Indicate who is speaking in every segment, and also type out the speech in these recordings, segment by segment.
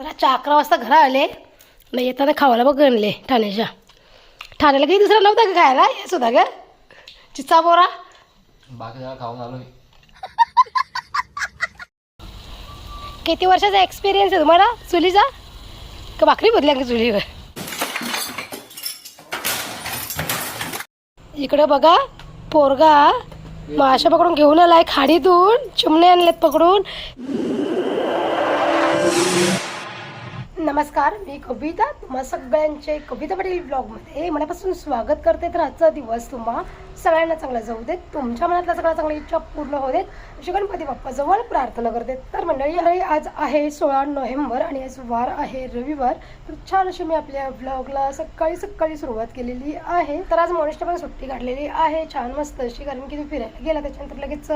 Speaker 1: तर रातच्या अकरा वाजता घरा आले. नाही येताना खावायला बघ आणले ठाण्याच्या. ठाण्याला काही दुसरा नव्हता का खायला? येस होता का चिचा बोरा.
Speaker 2: खाऊन आलोय
Speaker 1: किती वर्षाचा एक्सपिरियन्स आहे तुम्हाला? चुलीचा? का भाकरी बदल्या का चुलीवर? इकडे बघा पोरगा माशा पकडून घेऊन आलाय खाडीतून चिमणे आणलेत पकडून. नमस्कार मी कविता. तुम्हा सगळ्यांचे कविता पाटील ब्लॉगमध्ये मनापासून स्वागत करते. तर आजचा दिवस तुम्हा सगळ्यांना चांगला जाऊ देत तुमच्या मनातल्या सगळ्या चांगल्या इच्छा पूर्ण होऊ देत. अशी गणपती बाप्पाजवळ प्रार्थना करते. तर मंडळी अरे आज आहे सोळा नोव्हेंबर आणि आज वार आहे रविवार. तर छान अशी मी आपल्या ब्लॉगला सकाळी सकाळी सुरुवात केलेली आहे. तर आज मोनिष्ठ पण सुट्टी काढलेली आहे. छान मस्त अशी कारण की तू फिरायला गेला त्याच्यानंतर लगेच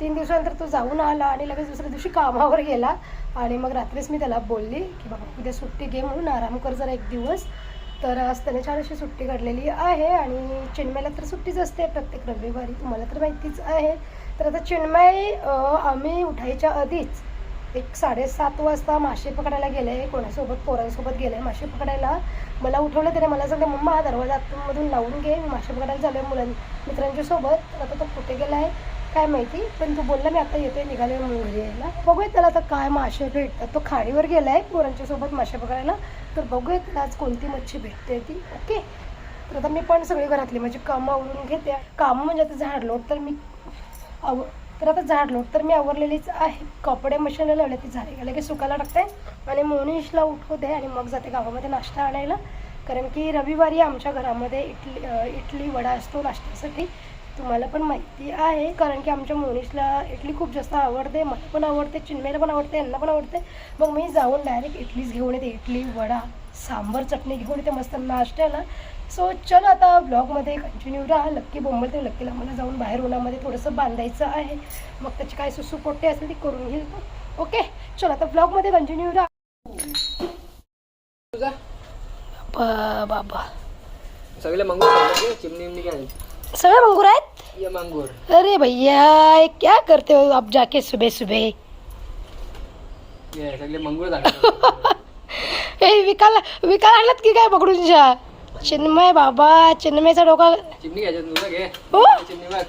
Speaker 1: तीन दिवसानंतर तो जाऊन आला आणि लगेच दुसऱ्या दिवशी कामावर गेला. आणि मग रात्रीच मी त्याला बोलली की बाबा उद्या सुट्टी घे म्हणून आराम कर जरा एक दिवस. तर आज त्याने छान अशी सुट्टी काढलेली आहे आणि चिन्मयला तर सुट्टीच असते प्रत्येक रविवारी तुम्हाला तर माहितीच आहे. तर आता चिन्मय आम्ही उठायच्या आधीच एक साडेसात वाजता मासे पकडायला गेले. कोणासोबत पोरांसोबत गेले मासे पकडायला. मला उठवलं त्याने मला सांगते मम्मा हा दरवाजा आतमधून लावून घे मी मासे पकडायला झालो आहे मुलां मित्रांच्या सोबत. तर आता तो कुठे गेला आहे काय माहिती? पण तू बोलला मी आता येतोय निघाले म्हणून घरी यायला. बघूया त्याला आता काय मासे भेटतात. तो खाडीवर गेलाय पोरांच्या सोबत मासे पकडायला. तर बघूया त्याला आज कोणती मच्छी भेटते ती. ओके? तर आता मी पण सगळी घरातली माझी कामं आवरून घेते. कामं म्हणजे आता झाडलोट तर मी आव तर आता झाडलोट तर मी आवरलेलीच आहे. कपडे मशीनला लावले ती झाडे गेले की सुकायला टाकते. आणि मोनिशला उठवते आणि मग जाते गावामध्ये नाश्ता आणायला. कारण की रविवारी आमच्या घरामध्ये इटली इटली इडली वडा असतो नाश्त्यासाठी. तुम्हाला पण माहिती आहे कारण की आमच्या मोनिशला इडली खूप जास्त आवडते मला पण आवडते चिन्मयला पण आवडते यांना पण आवडते. मग मी जाऊन डायरेक्ट इडलीच घेऊन येते इडली वडा सांबर चटणी घेऊन येते मस्त नाश्त्याला. सो चल आता ब्लॉगमध्ये कंटिन्यू राहा लक्की बोंबलते लक्कीला मला जाऊन बाहेर उन्हामध्ये थोडंसं बांधायचं आहे. मग त्याची काय सुसू पोट्टे असेल ती करून घेईल ओके चल आता ब्लॉगमध्ये कंटिन्यू राहा.
Speaker 2: तुझा
Speaker 1: बाबा.
Speaker 2: सगळे खाल्ले चिमणी
Speaker 1: सगळे मंगूर आहेत?
Speaker 2: ये मंगूर.
Speaker 1: अरे भैया ये क्या करते हो आप जाके सुबह सुबह?
Speaker 2: ये सगळे मंगूर झाले
Speaker 1: हे विकायला विकायला आणलात की काय पकडून जा चिन्मय बाबा चिन्मयचा डोका
Speaker 2: चिमणी घ्यायच्यात तुझा घे.
Speaker 1: हो?
Speaker 2: चिमणी बघ.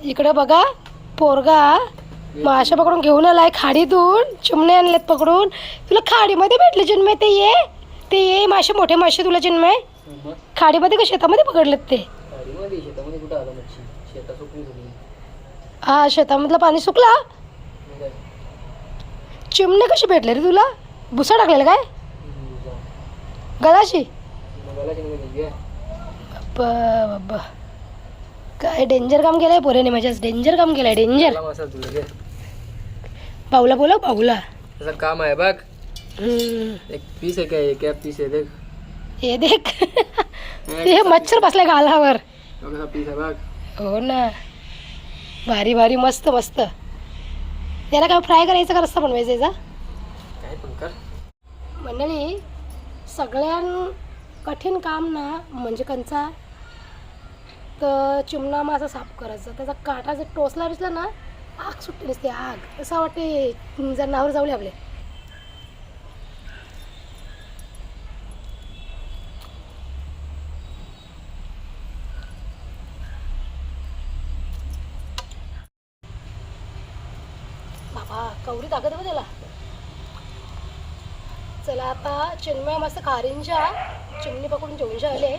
Speaker 1: इकडे बघा पोरगा माशा पकडून घेऊन आलाय खाडीतून. चिमणे आणलेत पकडून. तुला खाडीमध्ये भेटले चिन्मय? ते ये. ते ये मासे मोठे मासे तुला चिन्मय.
Speaker 2: मग?
Speaker 1: खाडीमध्ये का शेतामध्ये पकडलेत ते
Speaker 2: गाडीमध्ये शेतामध्ये कुठं आलं मच्छी शेता सुकली सगळी
Speaker 1: हा शेतामधलं पाणी सुकला? चिमणे कसे भेटले रे तुला? भुसा टाकलेलं काय.
Speaker 2: घे.
Speaker 1: बाबा बाबा काय डेंजर काम केलंय पोरेने माझ्याच डेंजर काम केलंय डेंजर पाहुला बोला
Speaker 2: तसं काम आहे बघ. एक पीस आहे काय एक पीस आहे देख.
Speaker 1: हे देख. हे मच्छर बसलाय गालावर.
Speaker 2: पीस आहे बघ.
Speaker 1: हो ना. भारी भारी मस्त मस्त. याला काय फ्राय करायचं का रस्ता बनवायचा याचा?
Speaker 2: काय पण कर.
Speaker 1: मंडळी सगळ्यां कठीण काम ना म्हणजे कंचा तर चिमणा मासा साफ करायचा. त्याचा काटा जर टोचला बिसला ना आग सुट्टी नसते आग. असं वाटते जनावर जाऊले आपले बाबा ताकद आहे त्याला. चला आता चिन्मय मस्त खारींच्या चिमणी पकडून जेवणच्या आले.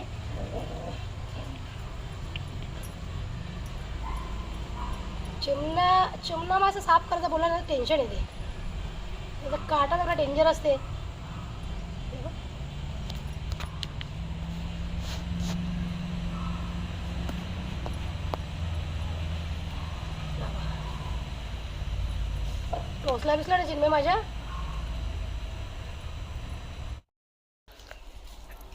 Speaker 1: चिमण्या चिमणा मासा साफ करायचं बोलायला टेन्शन येते. काटा जरा डेंजर असते. टोचला बिसला ना चिन्मय माझ्या?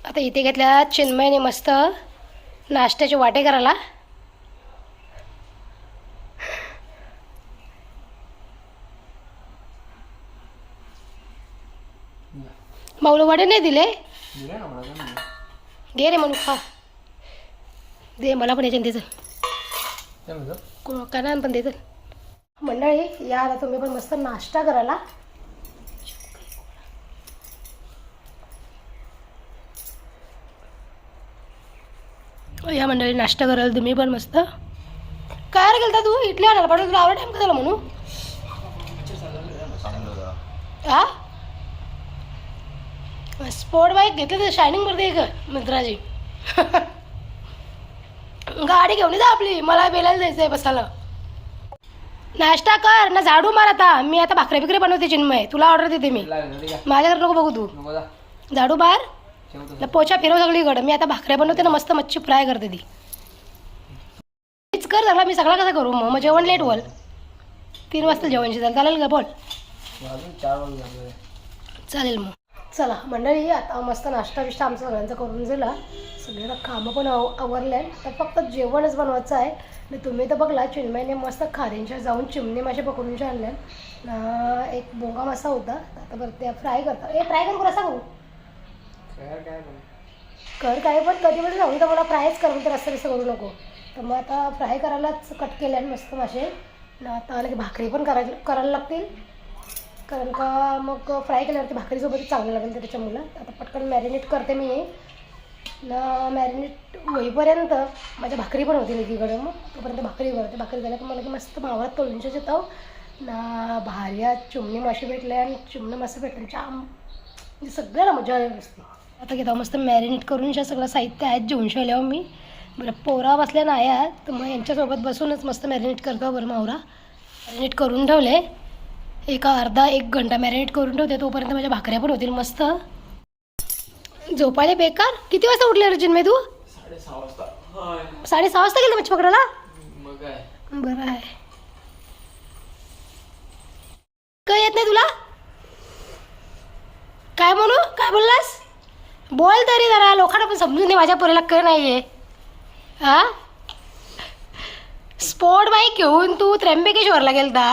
Speaker 1: आता इथे घेतल्या चिन्मयने मस्त नाश्त्याचे वाटे करायला. माऊला वडे नाही दिले?
Speaker 2: का?
Speaker 1: घे रे म्हणून खा दे मला पण याच्यात द्यायचं
Speaker 2: काय
Speaker 1: काना पण द्यायचं मंडळी या आता तुम्ही पण मस्त नाश्ता करायला. या मंडळी नाश्ता करायला तुम्ही पण मस्त. काय रे गेलता तू? इटली आणायला पाठव तुला? आवड टाइम का म्हणू म्हणून? हा? स्पोर्ट बाईक घेतली तर शायनिंग करते एक मित्राजी गाडी घेऊन जा आपली. मला बेलायला जायचं आहे बसायला. नाश्ता कर ना झाडू मार आता. मी आता भाकरी बिकरी बनवते चिन्मय. तुला ऑर्डर देते मी. माझ्याकडे नको बघू तू. झाडू बार पोछा फिरव सगळीकडे. मी आता भाकऱ्या बनवते ना मस्त मच्छी फ्राय करते ती. मीच कर सगळा मी सगळा कसा करू? मग मग जेवण लेट बोल तीन वाजता जेवण शिजायला चालेल का? बोल. चालेल मग. चला मंडळी आता मस्त नाश्ता बिष्टा आमचा सगळ्यांचा करून झाला सगळ्यांना कामं पण आव आवरले तर फक्त जेवणच बनवायचं आहे. आणि तुम्ही तर बघला चिन्मयने मस्त खाऱ्यांच्या जाऊन चिमणे मासे पकडून आणले ना एक बोंगा मासा होता. आता बरं ते फ्राय करता. ए फ्राय करू कसा करू?
Speaker 2: काय काय पण.
Speaker 1: कर काय पण कधी पण जाऊन तर मला फ्रायच करून तर असं कसं करू नको. तर मग आता फ्राय करायलाच कट केले मस्त मासे आता आलं की भाकरी पण करायला करायला लागतील. कारण का मग फ्राय केल्यावरती भाकरीसोबतच चांगलं लागेल त्याच्यामुळं. आता पटकन मॅरिनेट करते मी. ना मॅरिनेट होईपर्यंत माझ्या भाकरी पण होती एकीकडे मग. तोपर्यंत भाकरी करते भाकरी झाल्या की मला की मस्त मावळात तळूनचे येतो ना भार्या चिमणी मासे भेटले आणि चिमणे मासे भेटले. जाम म्हणजे सगळ्याला मजा आली असते आता घेतो मस्त मॅरिनेट करून ज्या सगळं साहित्य आहेत जेवण शिवल्यावर मी. बरं पोरा बसल्या नाही आहेत. तर मग यांच्यासोबत बसूनच मस्त मॅरिनेट करतो बरं मावरा. मॅरिनेट करून ठेवले. एका अर्धा एक घंटा मॅरिनेट करून ठेवते तोपर्यंत माझ्या भाकऱ्या पण होतील मस्त. झोपायला बेकार? किती वाजता उठले अर्जुन मी तू?
Speaker 2: साडेसहा वाजता.
Speaker 1: गेलं मच्छी पकडायला? बरं आहे. काय येत नाही तुला? काय म्हणू? काय बोललास? बोल तरी जरा लोकांना पण समजून दे माझ्या पोरीला काय नाही आहे हा स्पोर्ट बाईक घेऊन तू त्र्यंबकेश्वरला गेलता.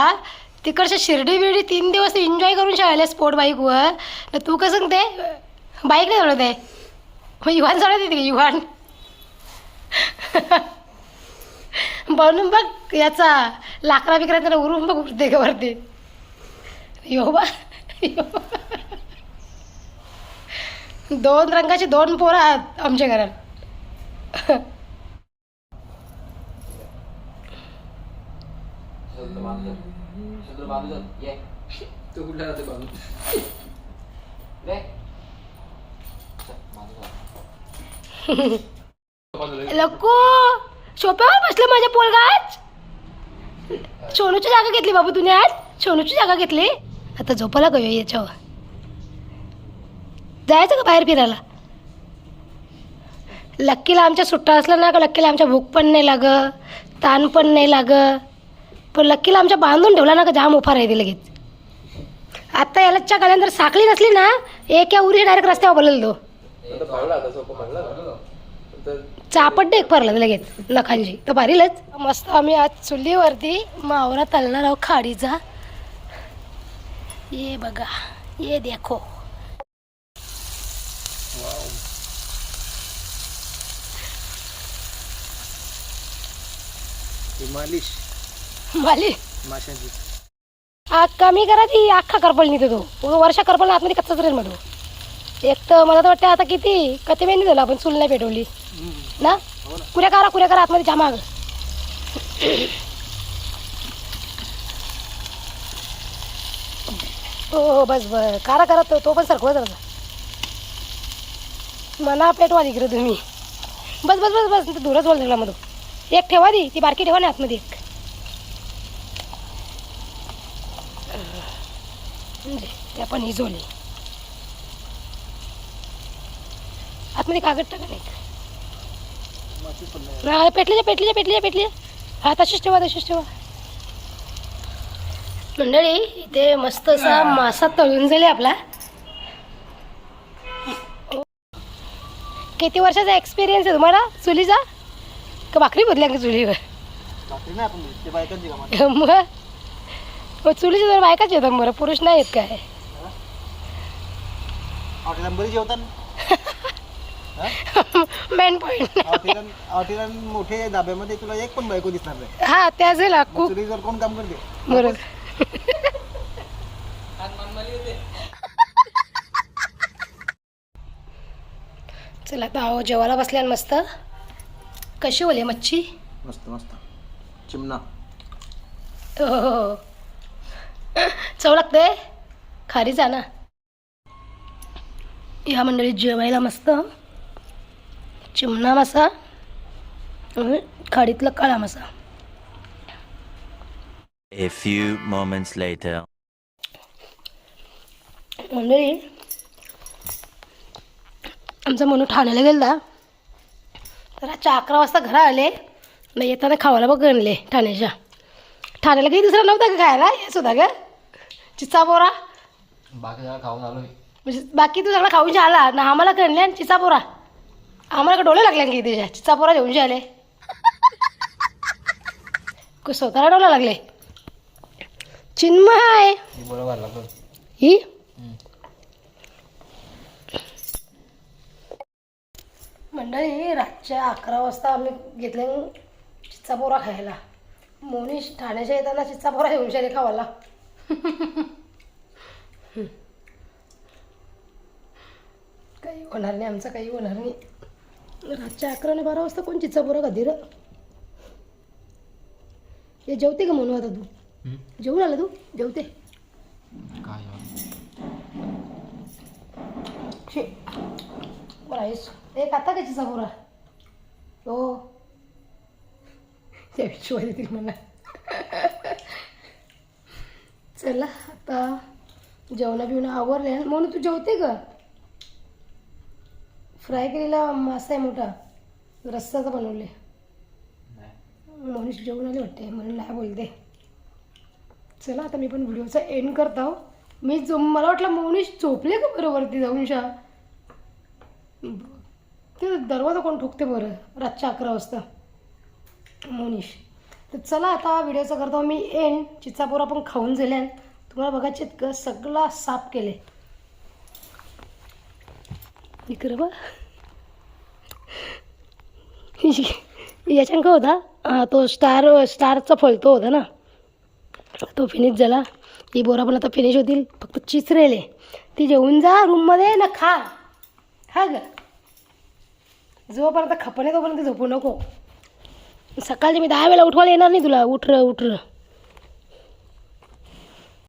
Speaker 1: तिकडच्या शिर्डी बिर्डी तीन दिवस एन्जॉय करून शाळेला स्पोर्ट बाईकवर तर तू कसं सांगते? बाईक नाही चालवत आहे. मग युवान चढवते तिकडे युवान. बनून बघ याचा. लाकडा बिकरा त्याला उरून बघ उरते का वरती. यो बा. दोन रंगाचे दोन पोरं आहेत आमच्या घरात.
Speaker 2: बांधलं ये तू कुठला रे.
Speaker 1: लक्कू सोप्यावर बसलं माझ्या पोलगाच सोनूची जागा घेतली बाबू तुने आज सोनूची जागा घेतली आता झोपायला गयो याच्यावर जायचं का बाहेर फिरायला लक्कीला आमच्या सुट्टा असला ना का लक्कीला आमच्या भूक पण नाही लाग ताण पण नाही लाग पण लक्कीला आमच्या बांधून ठेवला ना का जाम उफा राहते लगेच. आता यालाच्या गळ्यात जर साखळी नसली ना एक या उरी डायरेक्ट रस्त्यावर बोलल तो. चापट एक भरलं लगेच नखांची. तर भारीलच. मस्त आम्ही आज चुलीवरती मावरा तलणार आहोत खाडीचा. ये बघा ये देखो.
Speaker 2: मालिश.
Speaker 1: माली
Speaker 2: माशांची.
Speaker 1: आग कमी करा ती अख्खा करपल नाही तो. पूर्ण वर्षा करपल आतमध्ये कच्चाच राहील मधू एक तर मला तर वाटतं आता किती कधी वेळ झालं आपण चूल नाही पेटवली. ना? कुऱ्या करा कुऱ्या करा आतमध्ये जामाग. हो हो बस बस. करा करा तो तो पण सरकवत राहा मना पेटवा इकडे तुम्ही. बस बस बस बस. ते दूरच बोल सगळा मधू एक ठेवा दी ती बारकी ठेवा ना आतमध्ये एक. म्हणजे त्या पण इजोली आतमध्ये कागद टाका नाही पेटलीच्या पेटलीच्या पेटलीच्या पेटली हा तशीच ठेवा तशीच ठेवा. मंडळी इथे मस्त असा मासा तळून झाले आपला. किती वर्षाचा एक्सपिरियन्स आहे तुम्हाला चुलीचा? का भाकरी बदल्या का चुलीवर? मग? मग चुलीच्या जर बायकाच येतात बरं पुरुष नाही येत काय
Speaker 2: जेवतात?
Speaker 1: मेन पॉईंट
Speaker 2: मोठे धाब्यामध्ये तुला एक पण बायको दिसणार नाही.
Speaker 1: हा त्या झाला खूप
Speaker 2: चुलीवर कोण काम करते?
Speaker 1: बरोबर. चला आता आहो जेवायला बसल्या मस्त. कशी ओली मच्छी?
Speaker 2: मस्त मस्त. चिमणा.
Speaker 1: हो. चव लागते? खारीचा ना. या मंडळीत जेवायला मस्त. चिमणा मासा आणि खाडीतला काळा मासा.
Speaker 3: A few moments later.
Speaker 1: मंडळी आमचा मनू ठाण्याला गेला तर रातच्या अकरा वाजता घरा आले. मग येताना खावायला बघ आणले ठाण्याच्या. ठाण्याला काही दुसरा नव्हता का खायला? येस होता का चिचा बोरा
Speaker 2: बाकी जरा खाऊन आलोय
Speaker 1: म्हणजे बाकी तू सगळं खाऊन आला ना आम्हाला कणले आणि चिचा पोरा. आम्हाला का डोळे लागले की त्याच्या चिचा पोरा घेऊन आले स्वतःला डोळे लागले. चिन्मय. ही? मंडळी रातच्या अकरा वाजता आम्ही घेतले पोरा खायला. मोनीश ठाण्याच्या येताना चिच्चा पोरा घेऊन आले खावाला काही होणार नाही आमचं काही होणार नाही. रातच्या अकरा आणि बारा वाजता कोण चिच्चा पोरा कधी हे जेवते का म्हणू आता तू? जेवून आला तू? जेवते.
Speaker 2: काय
Speaker 1: शी बरं आहेस. एक आता का चिचा पोरा? हो. त्या शिवाय देतील मला चला आता जेवणा बिवणं आवरले. म्हणून तू जेवते का? फ्राय केलेला मासा आहे मोठा. रस्साचा बनवले मनीष जेवण आले वाटते म्हणून नाही बोलते. चला आता मी पण व्हिडिओचा एंड करता. हो मी जो मला वाटलं मोनीश झोपले का बरं वरती जाऊन शा? ते दरवाजा कोण ठोकते बरं? रातच्या अकरा वाजता. मोनिश. तर चला आता व्हिडिओचा करतो मी एंड चिचापोर आपण खाऊन झाल्यान तुम्हाला बघायचे चितकं सगळा साफ केले. इकडं बा याच्यान का होता? हा, तो स्टार स्टारचा फळतो होता ना. तो फिनिश झाला. ही बोरा पण आता फिनिश होतील. फक्त चिचरेले. ती जेवून जा रूममध्ये ना खा. हा ग. जोपर्यंत खपणे तोपर्यंत झोपू नको. सकाळचे मी दहा वेळेला उठवायला येणार नाही तुला. उठ र उठ र.